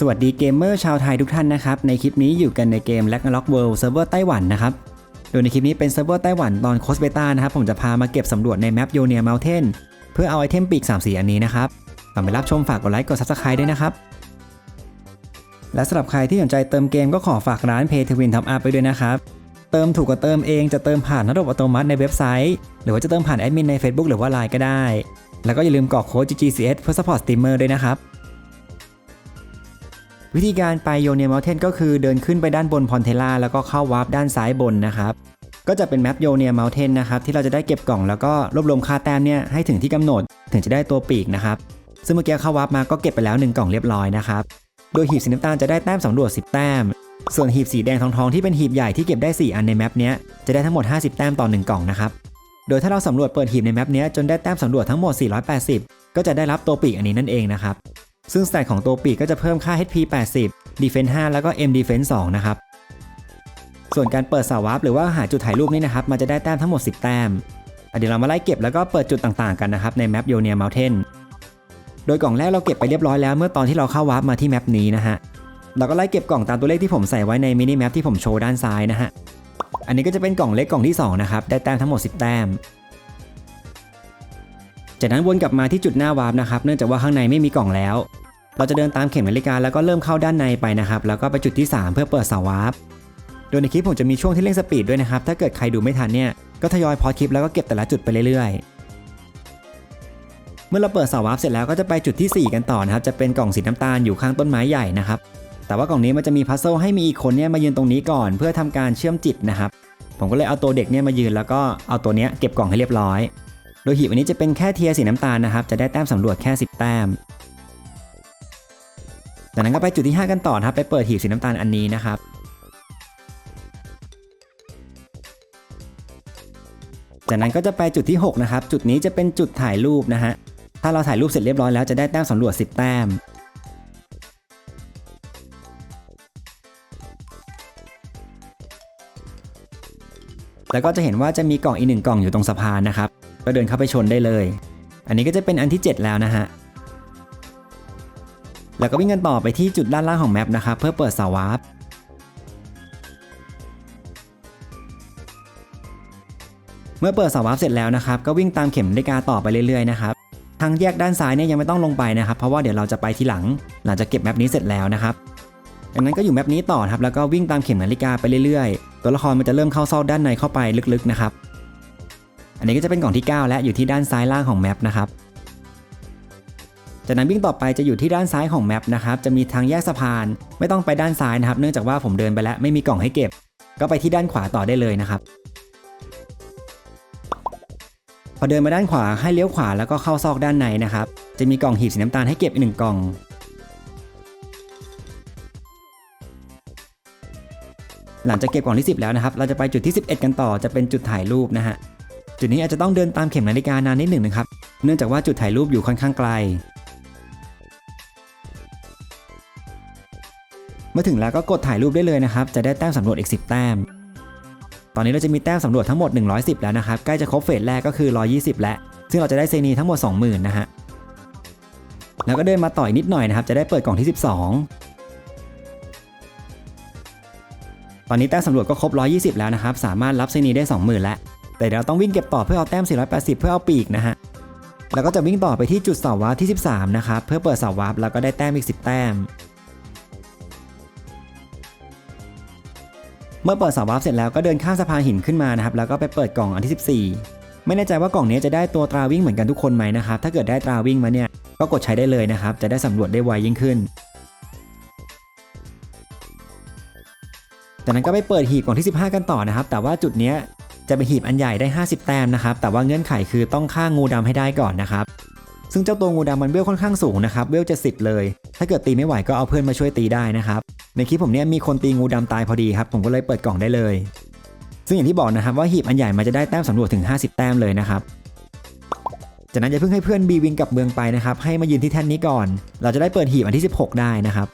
สวัสดีเกมเมอร์ชาวไทยทุกท่านนะครับ ในคลิปนี้อยู่กันในเกม l a g n a r o k World เซิร์ฟเวอร์ไต้หวันนะครับ โดยในคลิปนี้เป็นเซิร์ฟเวอร์ไต้หวันตอนโคสเบต้านะครับ ผมจะพามาเก็บสำรวจในแมปโยเนีย u n เทนเพื่อเอาไอเทมปีก3สีอันนี้นะครับก่อนไปรับชมฝากกดไลค์กด Subscribe ด้วยนะครับ และสำหรับใครที่สนใจเติมเกมก็ขอฝากร้าน Pay to Win Top Up ไปด้วยนะครับ เติมถูกกว่าเติมเองจะเติมผ่านระบบอัตโนมัติในเว็บไซต์ หรือว่าจะเติมผ่านแอดมินใน Facebook หรือว่า Line ก็ได้ แล้วก็อย่าลืมกรอกโค้ด GGCS เพื่อ support streamer ด้วยนะครับ วิธีการไปโยเนียม u n เทนก็คือเดินขึ้นไปด้านบนพอนเทล่าแล้วก็เข้าวาร์ปด้านซ้ายบนนะครับก็จะเป็นแมปโยเนียม u n เทนนะครับที่เราจะได้เก็บกล่องแล้วก็รวบรวมค่าแต้มเนี่ยให้ถึงที่กำหนดถึงจะได้ตัวปีกนะครับซึ่งเมื่อกี้เข้าวาร์ปมาก็เก็บไปแล้ว1กล่องเรียบร้อยนะครับโดยหีบสีน้ำตาลจะได้แต้มสำรวจ 10 แต้ม ส่วนหีบสีแดงทองทองๆที่เป็นหีบใหญ่ที่เก็บได้ 4 อันในแมปเนี้ยจะได้ทั้งหมด 50 แต้มต่อ 1 กล่องนะครับ โดยถ้าเราสำรวจเปิดหีบในแมปเนี้ยจนได้แต้มสำรวจทั้งหมด 480 ก็จะได้รับตัวปีกอันนี้นั่นเองนะครับ ซึ่งสแตทของตัวปีกก็จะเพิ่มค่า HP 80 Defense 5 แล้วก็ M Defense 2 นะครับ ส่วนการเปิดสาวาร์ปหรือว่าหาจุดถ่ายรูปนี่นะครับ มันจะได้แต้มทั้งหมด 10 แต้ม เดี๋ยวเรามาไล่เก็บแล้วก็เปิดจุดต่างๆกันนะครับในแมปโยเนีย u n เทนโดยกล่องแรกเราเก็บไปเรียบร้อยแล้วเมื่อตอนที่เราเข้าวาร์ปมาที่แมปนี้นะฮะ เราก็ไล่เก็บกล่องตามตัวเลขที่ผมใส่ไว้ในมินิแมปที่ผมโชว์ด้านซ้ายนะฮะ อันนี้ก็จะเป็นกล่องเล็กกล่องที่2นะครับได้แต้มทั้งหมด 10 แต้ม จากนั้นวนกลับมาที่จุดหน้าวาร์ปนะครับเนื่องจากว่าข้างในไม่มีกล่องแล้ว เราจะเดินตามเข็มนาฬิกาแล้วก็เริ่มเข้าด้านในไปนะครับแล้วก็ไปจุดที่ 3 เพื่อเปิดเสาวาร์ปโดยในคลิปผมจะมีช่วงที่เร่งสปีดด้วยนะครับถ้าเกิดใครดูไม่ทันเนี่ยก็ทยอยพอคลิปแล้วก็เก็บแต่ละจุดไปเรื่อยๆ เมื่อเราเปิดเสาวาร์ปเสร็จแล้วก็จะไปจุดที่ 4 กันต่อนะครับจะเป็นกล่องสีน้ำตาลอยู่ข้างต้นไม้ใหญ่นะครับแต่ว่ากล่องนี้มันจะมีพัซเซิลให้มีอีกคนเนี่ยมายืนตรงนี้ก่อน เพื่อทำการเชื่อมจิตนะครับผมก็เลยเอาตัวเด็กเนี่ยมายืนแล้วก็เอาตัวเนี้ยเก็บกล่องให้เรียบร้อย โดยหีบอันนี้จะเป็นแค่เทียสีน้ำตาลนะครับ จะได้แต้มสำรวจแค่ 10 แต้ม จากนั้นก็ไปจุดที่ 5 กันต่อครับ ไปเปิดหีบสีน้ำตาลอันนี้นะครับ จากนั้นก็จะไปจุดที่ 6 นะครับ จุดนี้จะเป็นจุดถ่ายรูปนะฮะ ถ้าเราถ่ายรูปเสร็จเรียบร้อยแล้วจะได้แต้มสำรวจ 10 แต้มแล้วก็จะเห็นว่าจะมีกล่องอีกหนึ่งกล่องอยู่ตรงสะพานนะครับ ก็เดินเข้าไปชนได้เลย อันนี้ก็จะเป็นอันที่ 7 แล้วนะฮะแล้วก็วิ่งกันต่อไปที่จุดด้านล่างของแมปนะครับเพื่อเปิดสวาร์ปเมื่อเปิดสวาร์ปเสร็จแล้วนะครับ ก็วิ่งตามเข็มนาฬิกาต่อไปเรื่อยๆนะครับทางแยกด้านซ้ายเนี่ยยังไม่ต้องลงไปนะครับ เพราะว่าเดี๋ยวเราจะไปทีหลัง หลังจากเก็บแมปนี้เสร็จแล้วนะครับดังนั้นก็อยู่แมปนี้ต่อครับแล้วก็วิ่งตามเข็มนาฬิกาไปเรื่อยๆ ตัวละครมันจะเริ่มเข้าซอกด้านในเข้าไปลึกๆนะครับ อันนี้ก็จะเป็นกล่องที่ 9 และอยู่ที่ด้านซ้ายล่างของแมปนะครับจากนั้นวิ่งต่อไปจะอยู่ที่ด้านซ้ายของแมปนะครับจะมีทางแยกสะพาน ไม่ต้องไปด้านซ้ายนะครับ เนื่องจากว่าผมเดินไปแล้วไม่มีกล่องให้เก็บ ก็ไปที่ด้านขวาต่อได้เลยนะครับ พอเดินมาด้านขวาให้เลี้ยวขวาแล้วก็เข้าซอกด้านในนะครับ จะมีกล่องหีบสีน้ำตาลให้เก็บอีกหนึ่งกล่องหลังจากเก็บกล่องที่ 10 แล้วนะครับ เราจะไปจุดที่ 11 กันต่อ จะเป็นจุดถ่ายรูปนะฮะ จุดนี้อาจจะต้องเดินตามเข็มนาฬิกานานนิดหนึ่งนะครับ เนื่องจากว่าจุดถ่ายรูปอยู่ค่อนข้างไกล เมื่อถึงแล้วก็กดถ่ายรูปได้เลยนะครับ จะได้แต้มสำรวจอีก 10 แต้ม ตอนนี้เราจะมีแต้มสำรวจทั้งหมด 110 แล้วนะครับ ใกล้จะครบเฟสแรกก็คือ 120 แล้ว ซึ่งเราจะได้เซนีทั้งหมด 20,000 นะฮะ แล้วก็เดินมาต่อยนิดหน่อยนะครับ จะได้เปิดกล่องที่ 12ตอนนี้แต้มสำรวจก็ครบ 120 แล้วนะครับ สามารถรับเซนีได้ 20,000 แล้ว แต่เราต้องวิ่งเก็บต่อเพื่อเอาแต้ม 480 เพื่อเอาปีกนะฮะแล้วก็จะวิ่งต่อไปที่จุดเสาวาร์ปที่ 13 นะครับเพื่อเปิดเสาวาร์ปแล้วก็ได้แต้มอีก 10 แต้ม เมื่อเปิดเสาวาร์ปเสร็จแล้วก็เดินข้ามสะพานหินขึ้นมานะครับแล้วก็ไปเปิดกล่องอันที่ 14 ไม่แน่ใจว่ากล่องนี้จะได้ตัวตราวิ่งเหมือนกันทุกคนไหมนะครับถ้าเกิดได้ตราวิ่งมาเนี่ยก็กดใช้ได้เลยนะครับจะได้สำรวจได้ไวยิ่งขึ้นจากนั้นก็ไปเปิดหีบกล่องที่ 15 กันต่อนะครับ แต่ว่าจุดนี้ จะเป็นหีบอันใหญ่ได้ 50 แต้มนะครับ แต่ว่าเงื่อนไขคือต้องฆ่างูดำให้ได้ก่อนนะครับ ซึ่งเจ้าตัวงูดำมันเวลค่อนข้างสูงนะครับ เวลจะสิบเลย ถ้าเกิดตีไม่ไหวก็เอาเพื่อนมาช่วยตีได้นะครับ ในคลิปผมเนี่ยมีคนตีงูดำตายพอดีครับ ผมก็เลยเปิดกล่องได้เลย ซึ่งอย่างที่บอกนะครับว่าหีบอันใหญ่มันจะได้แต้มสำรวจถึง 50 แต้มเลยนะครับจากนั้นจะเพิ่งให้เพื่อนบีวิงกลับเมืองไปนะครับ ให้มายืนที่แท่นนี้ก่อน เราจะได้เปิดหีบอันที่ 16 ได้นะครับ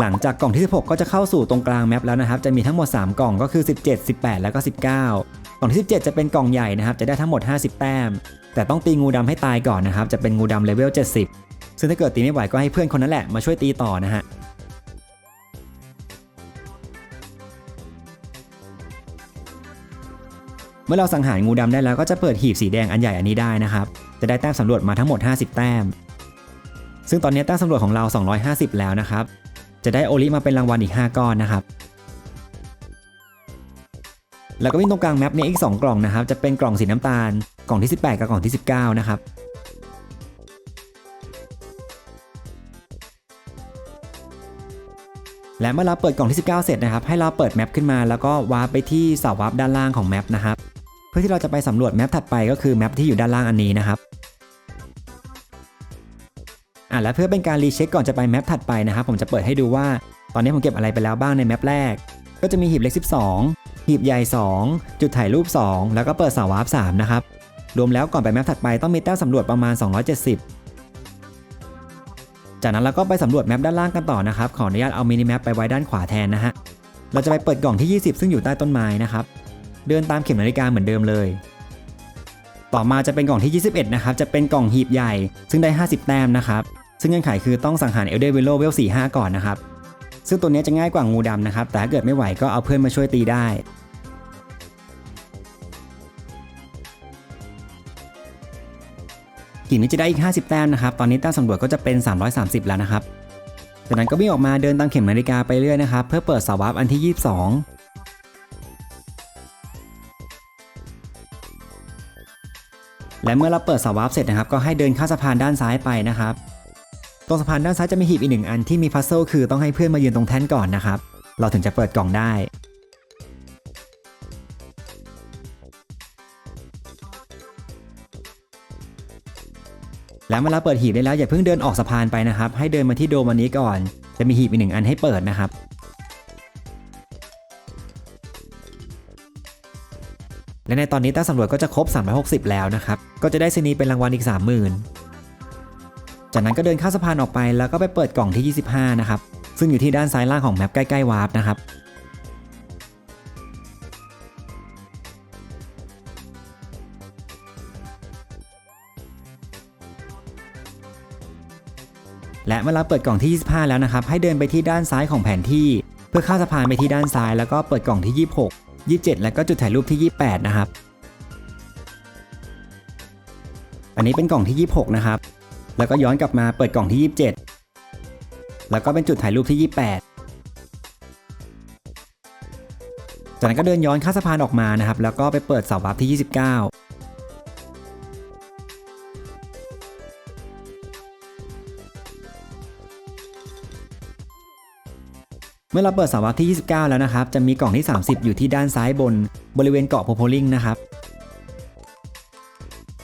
หลังจากกล่องที่ 16 ก็จะเข้าสู่ตรงกลางแมปแล้วนะครับ จะมีทั้งหมด 3 กล่องก็คือ 17 18 แล้วก็ 19 กล่องที่ 17 จะเป็นกล่องใหญ่นะครับ จะได้ทั้งหมด 50 แต้ม แต่ต้องตีงูดำให้ตายก่อนนะครับ จะเป็นงูดำเลเวล 70 ซึ่งถ้าเกิดตีไม่ไหวก็ให้เพื่อนคนนั้นแหละมาช่วยตีต่อนะฮะเมื่อเราสังหารงูดำได้แล้วก็จะเปิดหีบสีแดงอันใหญ่อันนี้ได้นะครับ จะได้แต้มสำรวจมาทั้งหมด 50 แต้ม ซึ่งตอนนี้แต้มสำรวจของเรา 250 แล้วนะครับ จะได้โอลิมาเป็นรางวัลอีก 5 ก้อนนะครับ แล้วก็วิ่งตรงกลางแมปเนี้อีก 2 กล่องนะครับ จะเป็นกล่องสีน้ำตาล กล่องที่ 18 กับกล่องที่ 19 นะครับและเมื่อเราเปิดกล่องที่ 19 เสร็จนะครับ ให้เราเปิดแมปขึ้นมาแล้วก็วาร์ปไปที่เสาวาร์ปด้านล่างของแมปนะครับ เพื่อที่เราจะไปสำรวจแมปถัดไปก็คือแมปที่อยู่ด้านล่างอันนี้นะครับ อะและเพื่อเป็นการรีเช็คก่อนจะไปแมปถัดไปนะครับผมจะเปิดให้ดูว่า ตอนนี้ผมเก็บอะไรไปแล้วบ้างในแมปแรก ก็จะมีหีบเล็ก 12 หีบใหญ่ 2 จุดถ่ายรูป 2 แล้วก็เปิดเสาวาร์ป3นะครับรวมแล้วก่อนไปแมปถัดไปต้องมีแต้มสำรวจประมาณ 270 จากนั้นเราก็ไปสำรวจแมปด้านล่างกันต่อนะครับขออนุญาตเอามินิแมปไปไว้ด้านขวาแทนนะฮะเราจะไปเปิดกล่องที่ 20 ซึ่งอยู่ใต้ต้นไม้นะครับเดินตามเข็มนาฬิกาเหมือนเดิมเลย ต่อมาจะเป็นกล่องที่ 21 นะครับ จะเป็นกล่องหีบใหญ่ ซึ่งได้ 50 แต้มนะครับ ซึ่งเงื่อนไขคือต้องสังหารเอลเดวิโลเวล45ก่อนนะครับ ซึ่งตัวนี้จะง่ายกว่างูดำนะครับ แต่ถ้าเกิดไม่ไหวก็เอาเพื่อนมาช่วยตีได้ หินนี้จะได้อีก 50 แต้มนะครับ ตอนนี้แต้มสำรวจก็จะเป็น 330 แล้วนะครับ จากนั้นก็วิ่งออกมาเดินตามเข็มนาฬิกาไปเรื่อยนะครับ เพื่อเปิดสวาร์ปอันที่ 22และเมื่อเราเปิดสวาร์ปเสร็จนะครับ ก็ให้เดินข้ามสะพานด้านซ้ายไปนะครับ ตรงสะพานด้านซ้ายจะมีหีบอีกหนึ่งอันที่มีพัซเซิลคือต้องให้เพื่อนมายืนตรงแท่นก่อนนะครับ เราถึงจะเปิดกล่องได้ แล้วเวลาเปิดหีบได้แล้วอย่าเพิ่งเดินออกสะพานไปนะครับ ให้เดินมาที่โดมอันนี้ก่อน จะมีหีบอีกหนึ่งอันให้เปิดนะครับและในตอนนี้แต้มสำรวจก็จะครบ 360 แล้วนะครับ ก็จะได้ซีนีเป็นรางวัลอีก 30,000 จากนั้นก็เดินข้ามสะพานออกไปแล้วก็ไปเปิดกล่องที่ 25 นะครับ ซึ่งอยู่ที่ด้านซ้ายล่างของแมปใกล้ๆวาร์ปนะครับและเมื่อเราเปิดกล่องที่ 25 แล้วนะครับ ให้เดินไปที่ด้านซ้ายของแผนที่ เพื่อข้ามสะพานไปที่ด้านซ้าย แล้วก็เปิดกล่องที่ 26 27 แล้วก็จุดถ่ายรูปที่ 28 นะครับ อันนี้เป็นกล่องที่ 26 นะครับ แล้วก็ย้อนกลับมาเปิดกล่องที่ 27 แล้วก็เป็นจุดถ่ายรูปที่ 28 จากนั้นก็เดินย้อนข้ามสะพานออกมานะครับ แล้วก็ไปเปิดเสาวับที่ 29เมื่อเราเปิดสาวับที่ 29 แล้วนะครับ จะมีกล่องที่ 30 อยู่ที่ด้านซ้ายบนบริเวณเกาะโพโพลิงนะครับ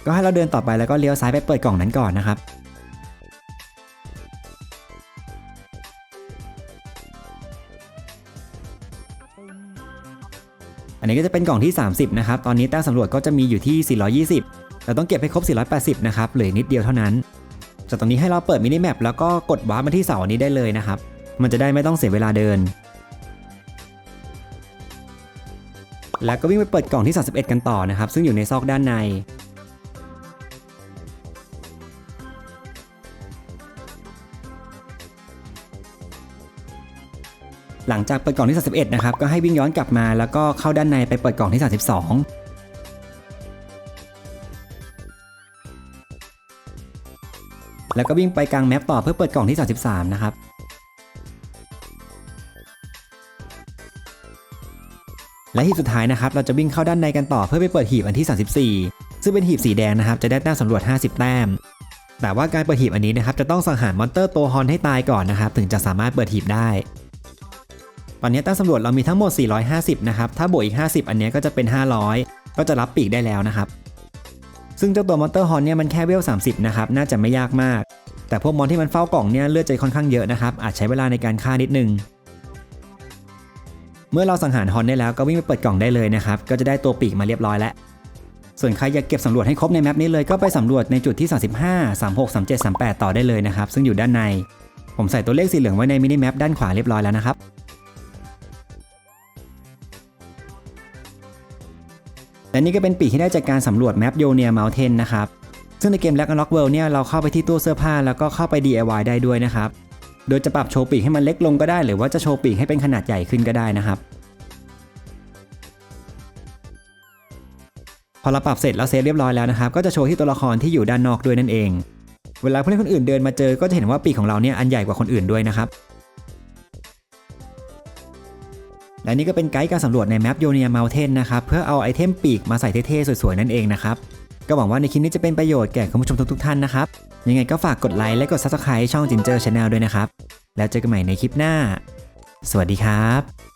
ก็ให้เราเดินต่อไปแล้วก็เลี้ยวซ้ายไปเปิดกล่องนั้นก่อนนะครับ นี้ก็จะเป็นกล่องที่ 30 นะครับ ตอนนี้แต้มสำรวจก็จะมีอยู่ที่ 420 เราต้องเก็บให้ครบ 480 นะครับเหลือนิดเดียวเท่านั้น จากตรงนี้ให้เราเปิดมินิแมปแล้วก็กดวาร์ปมาที่เสาอันนี้ได้เลยนะครับ มันจะได้ไม่ต้องเสียเวลาเดิน แล้วก็วิ่งไปเปิดกล่องที่ 31 กันต่อนะครับ ซึ่งอยู่ในซอกด้านใน หลังจากเปิดกล่องที่ 31 นะครับ ก็ให้วิ่งย้อนกลับมา แล้วก็เข้าด้านในไปเปิดกล่องที่ 32แล้วก็วิ่งไปกลางแมปต่อเพื่อเปิดกล่องที่ 33 นะครับ และหีบสุดท้ายนะครับ เราจะวิ่งเข้าด้านในกันต่อเพื่อไปเปิดหีบอันที่ 34 ซึ่งเป็นหีบสีแดงนะครับ จะได้แต้มสำรวจ 50 แต้ม แต่ว่าการเปิดหีบอันนี้นะครับ จะต้องสังหารมอนเตอร์ตัวฮอนให้ตายก่อนนะครับ ถึงจะสามารถเปิดหีบได้ ตอนนี้แต้มสำรวจเรามีทั้งหมด 450 นะครับ ถ้าบวกอีก 50 อันนี้ก็จะเป็น 500 ก็จะรับปีกได้แล้วนะครับ ซึ่งเจ้าตัวมอนเตอร์ฮอนเนี่ยมันแค่เวล 30 นะครับ น่าจะไม่ยากมาก แต่พวกมอนที่มันเฝ้ากล่องเนี่ยเลือดใจค่อนข้างเยอะนะครับ อาจใช้เวลาในการฆ่านิดนึง เมื่อเราสังหารฮอนได้แล้วก็วิ่งไปเปิดกล่องได้เลยนะครับ ก็จะได้ตัวปีกมาเรียบร้อยแล้ว ส่วนใครอยากเก็บสำรวจให้ครบในแมปนี้เลยก็ไปสำรวจในจุดที่ 35 36 37 38 ต่อได้เลยนะครับ ซึ่งอยู่ด้านใน ผมใส่ตัวเลขสีเหลืองไว้ในมินิแมปด้านขวาเรียบร้อยแล้วนะครับ นี่ก็เป็นปีกที่ได้จากการสำรวจแมปโยเนียเมลเทนนะครับ ซึ่งในเกม Black Unlock World เนี่ยเราเข้าไปที่ตู้เสื้อผ้าแล้วก็เข้าไป DIY ได้ด้วยนะครับ โดยจะปรับโชว์ปีกให้มันเล็กลงก็ได้ หรือว่าจะโชว์ปีกให้เป็นขนาดใหญ่ขึ้นก็ได้นะครับ พอเราปรับเสร็จแล้วเซฟเรียบร้อยแล้วนะครับก็จะโชว์ที่ตัวละครที่อยู่ด้านนอกด้วยนั่นเอง เวลาผู้เล่นคนอื่นเดินมาเจอก็จะเห็นว่าปีกของเราเนี่ยอันใหญ่กว่าคนอื่นด้วยนะครับ และนี่ก็เป็นไกด์การสำรวจในแมปโยเนีย m มลเทนนะครับเพื่อเอาไอเทมปีกมาใส่เท่ๆสวยๆนั่นเองนะครับก็หวังว่าในคลิปนี้จะเป็นประโยชน์แก่คุณผู้ชมทุกๆท่านนะครับยังไงก็ฝากกดไลค์และกด Subscribe ช่องจินเจอร์ชาแนลด้วยนะครับแล้วเจอกันใหม่ในคลิปหน้า สวัสดีครับ